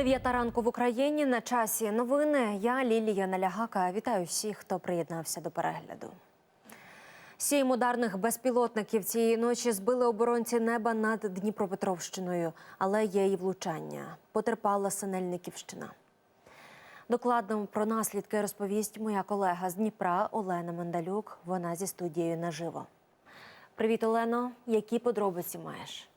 Дев'ята ранку в Україні на часі новини. Я Лілія Налягака. Вітаю всіх, хто приєднався до перегляду. Сім ударних безпілотників цієї ночі збили оборонці неба над Дніпропетровщиною, але є і влучання. Потерпала Синельниківщина. Докладно про наслідки розповість моя колега з Дніпра Олена Мандалюк. Вона зі студією наживо. Привіт, Олено. Які подробиці маєш?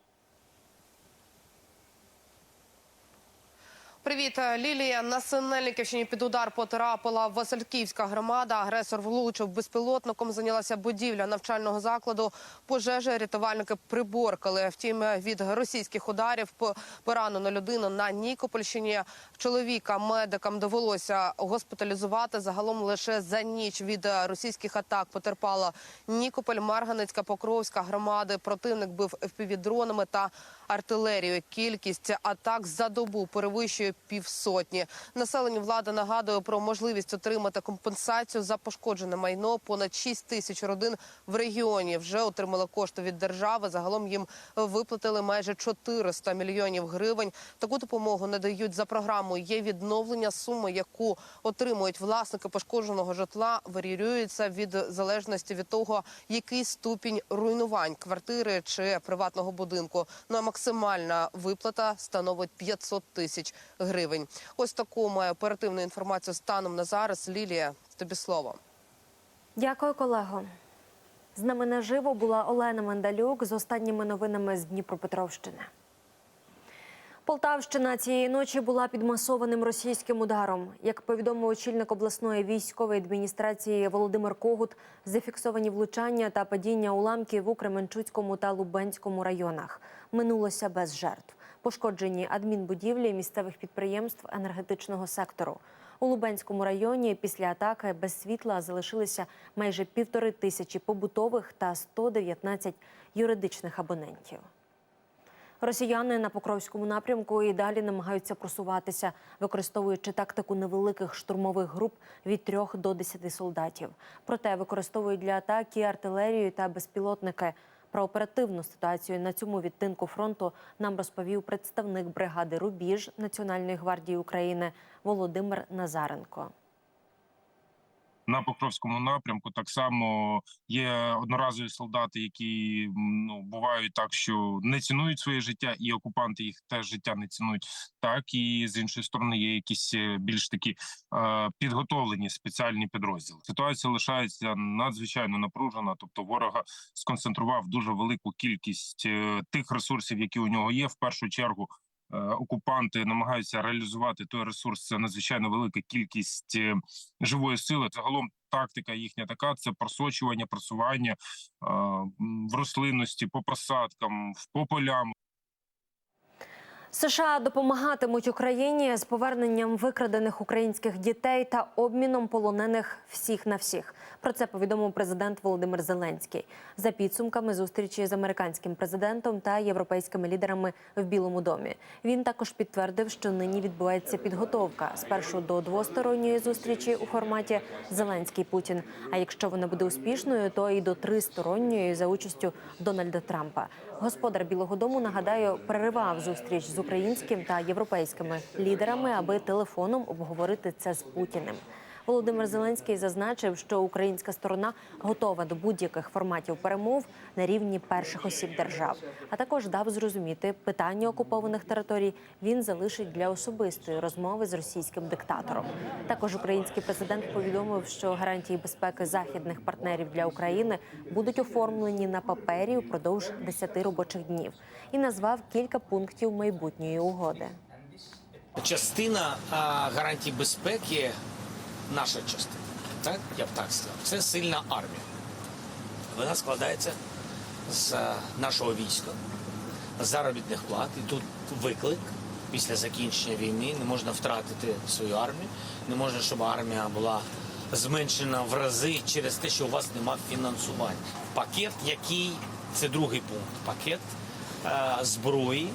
Привіт, Лілія. На Синельниківщині під удар потрапила Васильківська громада. Агресор влучив безпілотником. Зайнялася будівля навчального закладу. Пожежі рятувальники приборкали. Втім, від російських ударів поранено людину на Нікопольщині. Чоловіка медикам довелося госпіталізувати. Загалом лише за ніч від е, російських атак потерпала Нікополь, Марганецька, Покровська громади. Противник бив FPV-дронами та артилерією. Кількість атак за добу перевищує півсотні. Населенню влада нагадує про можливість отримати компенсацію за пошкоджене майно. Понад 6 тисяч родин в регіоні вже отримали кошти від держави. Загалом їм виплатили майже 400 мільйонів гривень. Таку допомогу надають за програмою. Є відновлення суми, яку отримують власники пошкодженого житла. Варіюється від залежності від того, який ступінь руйнувань квартири чи приватного будинку. Ну а максимальна виплата становить 500 тисяч гривень. Ось таку має оперативну інформацію станом на зараз. Лілія, тобі слово. Дякую, колего. З нами наживо була Олена Мандалюк з останніми новинами з Дніпропетровщини. Полтавщина цієї ночі була під масованим російським ударом. Як повідомив очільник обласної військової адміністрації Володимир Когут, зафіксовані влучання та падіння уламків у Кременчуцькому та Лубенському районах. Минулося без жертв. Пошкоджені адмінбудівлі місцевих підприємств енергетичного сектору. У Лубенському районі після атаки без світла залишилися майже півтори тисячі побутових та 119 юридичних абонентів. Росіяни на Покровському напрямку і далі намагаються просуватися, використовуючи тактику невеликих штурмових груп від 3 до 10 солдатів. Проте використовують для атаки артилерію та безпілотники. Про оперативну ситуацію на цьому відтинку фронту нам розповів представник бригади Рубіж Національної гвардії України Володимир Назаренко. На Покровському напрямку так само є одноразові солдати, які ну бувають так, що не цінують своє життя, і окупанти їх теж життя не цінують. Так і з іншої сторони є якісь е, більш такі е, підготовлені спеціальні підрозділи. Ситуація лишається надзвичайно напружена. Тобто, ворога сконцентрував дуже велику кількість е, тих ресурсів, які у нього є. В першу чергу окупанти намагаються реалізувати той ресурс. Це надзвичайно велика кількість е, живої сили. Загалом тактика їхня така: це просочування, просування е, в рослинності, по посадкам, в- по полям. США допомагатимуть Україні з поверненням викрадених українських дітей та обміном полонених всіх на всіх. Про це повідомив президент Володимир Зеленський за підсумками зустрічі з американським президентом та європейськими лідерами в Білому домі. Він також підтвердив, що нині відбувається підготовка спершу до двосторонньої зустрічі у форматі Зеленський Путін. А якщо вона буде успішною, то і до тристоронньої за участю Дональда Трампа. Господар Білого Дому нагадаю переривав зустріч з українським та європейськими лідерами, аби телефоном обговорити це з Путіним. Володимир Зеленський зазначив, що українська сторона готова до будь-яких форматів перемов на рівні перших осіб держав, а також дав зрозуміти питання окупованих територій. Він залишить для особистої розмови з російським диктатором. Також український президент повідомив, що гарантії безпеки західних партнерів для України будуть оформлені на папері упродовж 10 робочих днів і назвав кілька пунктів майбутньої угоди. Частина гарантій безпеки, наша частина, так я б так сказав, це сильна армія. Вона складається з нашого війська, з заробітних плат. І тут виклик після закінчення війни. Не можна втратити свою армію, не можна, щоб армія була зменшена в рази через те, що у вас нема фінансування. Пакет, який це другий пункт, пакет е, зброї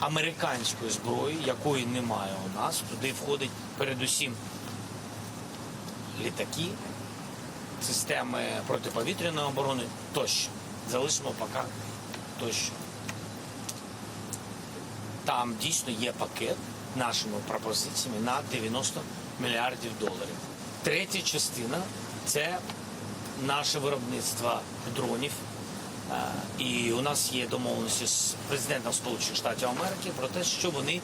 американської зброї, якої немає у нас. Туди входить передусім літаки, системи протиповітряної оборони тощо. Залишимо поки тощо. Там дійсно є пакет нашими пропозиціями на 90 мільярдів доларів. Третя частина це наше виробництво дронів. Е, І у нас є домовленості з президентом Сполучених Штатів Америки про те, що вони,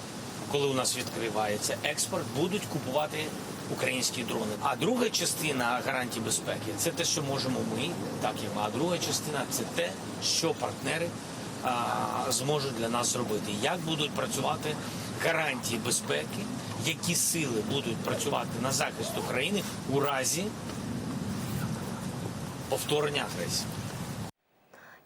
коли у нас відкривається експорт, будуть купувати українські дрони. А друга частина гарантій безпеки це те, що можемо ми, так і ми. А друга частина це те, що партнери а, зможуть для нас зробити. Як будуть працювати гарантії безпеки, які сили будуть працювати на захист України у разі повторення агресії.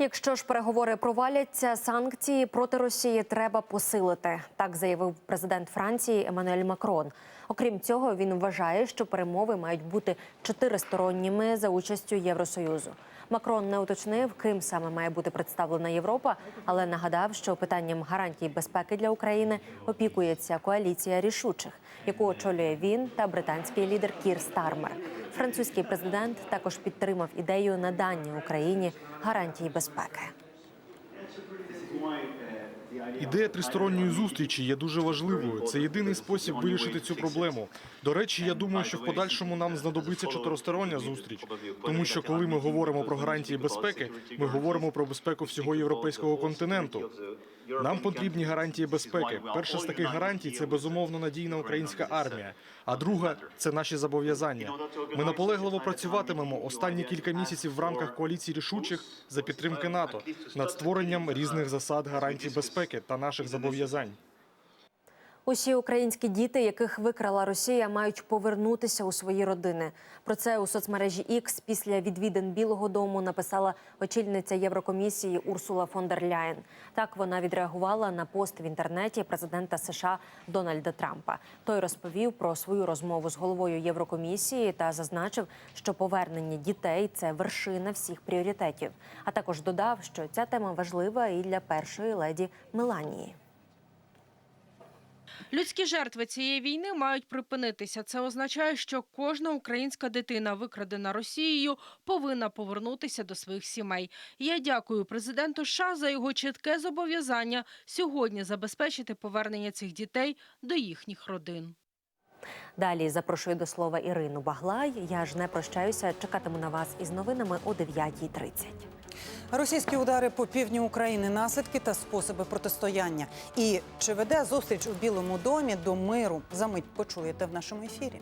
Якщо ж переговори проваляться, санкції проти Росії треба посилити. Так заявив президент Франції Еммануель Макрон. Окрім цього, він вважає, що перемови мають бути чотиристоронніми за участю Євросоюзу. Макрон не уточнив, ким саме має бути представлена Європа, але нагадав, що питанням гарантій безпеки для України опікується коаліція рішучих, яку очолює він та британський лідер Кір Стармер. Французький президент також підтримав ідею надання Україні гарантій безпеки. Ідея тристоронньої зустрічі є дуже важливою. Це єдиний спосіб вирішити цю проблему. До речі, я думаю, що в подальшому нам знадобиться чотиристороння зустріч, тому що коли ми говоримо про гарантії безпеки, ми говоримо про безпеку всього європейського континенту. Нам потрібні гарантії безпеки. Перша з таких гарантій це безумовно надійна українська армія. А друга це наші зобов'язання. Ми наполегливо працюватимемо останні кілька місяців в рамках коаліції рішучих за підтримки НАТО над створенням різних засад гарантій безпеки та наших зобов'язань. Усі українські діти, яких викрала Росія, мають повернутися у свої родини. Про це у соцмережі X після відвідин Білого Дому написала очільниця Єврокомісії Урсула фон дер Ляєн. Так вона відреагувала на пост в інтернеті президента США Дональда Трампа. Той розповів про свою розмову з головою Єврокомісії та зазначив, що повернення дітей це вершина всіх пріоритетів. А також додав, що ця тема важлива і для першої леді Меланії. Людські жертви цієї війни мають припинитися. Це означає, що кожна українська дитина, викрадена Росією, повинна повернутися до своїх сімей. Я дякую президенту США за його чітке зобов'язання сьогодні забезпечити повернення цих дітей до їхніх родин. Далі запрошую до слова Ірину Баглай. Я ж не прощаюся. Чекатиму на вас із новинами о 9.30. Російські удари по півдню України, наслідки та способи протистояння. І чи веде зустріч у Білому домі до миру? За мить почуєте в нашому ефірі.